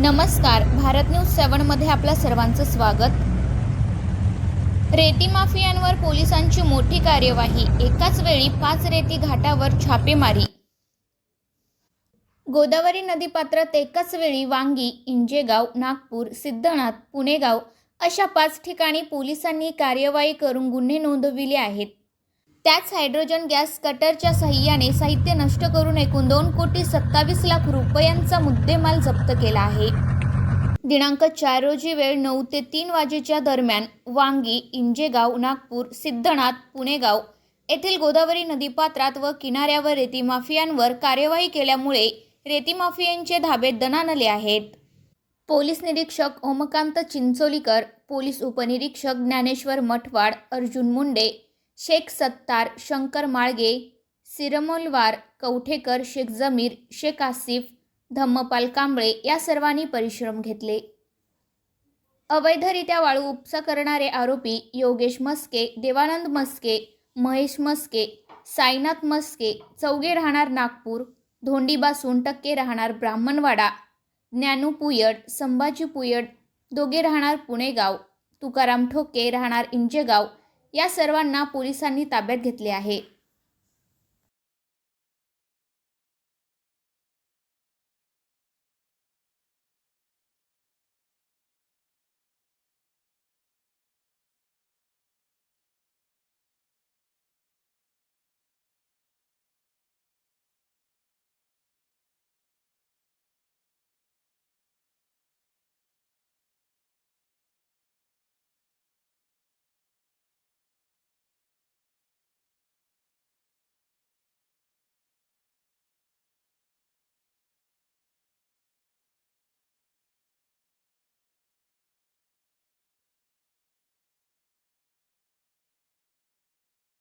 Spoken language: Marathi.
नमस्कार भारत न्यूज सेवनमध्ये आपल्या सर्वांचं स्वागत. रेती माफियांवर पोलिसांची मोठी कार्यवाही. एकाच वेळी पाच रेती घाटावर छापेमारी. गोदावरी नदीपात्रात एकाच वेळी वांगी इंजेगाव नागपूर सिद्धनाथ पुणेगाव अशा पाच ठिकाणी पोलिसांनी कार्यवाही करून गुन्हे नोंदविले आहेत. त्याच हायड्रोजन गॅस कटरच्या सहाय्याने साहित्य नष्ट करून एकूण दोन कोटी सत्तावीस लाख रुपयांचा मुद्देमाल जप्त केला आहे. दिनांक चार रोजी वेळ नऊ ते तीन वाजेच्या दरम्यान वांगी इंजेगाव नागपूर सिद्धनाथ पुणेगाव येथील गोदावरी नदीपात्रात व किनाऱ्यावर रेती माफियांवर कार्यवाही केल्यामुळे रेती माफियांचे धाबे दणानले आहेत. पोलीस निरीक्षक ओमकांत चिंचोलीकर पोलीस उपनिरीक्षक ज्ञानेश्वर मठवाड अर्जुन मुंडे शेख सत्तार शंकर माळगे सिरमोलवार कवठेकर शेख जमीर शेख आसिफ धम्मपाल कांबळे या सर्वांनी परिश्रम घेतले. अवैधरित्या वाळू उपसा करणारे आरोपी योगेश मस्के देवानंद मस्के महेश मस्के साईनाथ मस्के चौघे राहणार नागपूर धोंडीबा सोनटक्के राहणार ब्राह्मणवाडा ज्ञानू पुयड संभाजी पुयड दोघे राहणार पुणेगाव तुकाराम ठोके राहणार इंजेगाव या सर्वांना पोलिसांनी ताब्यात घेतले आहे.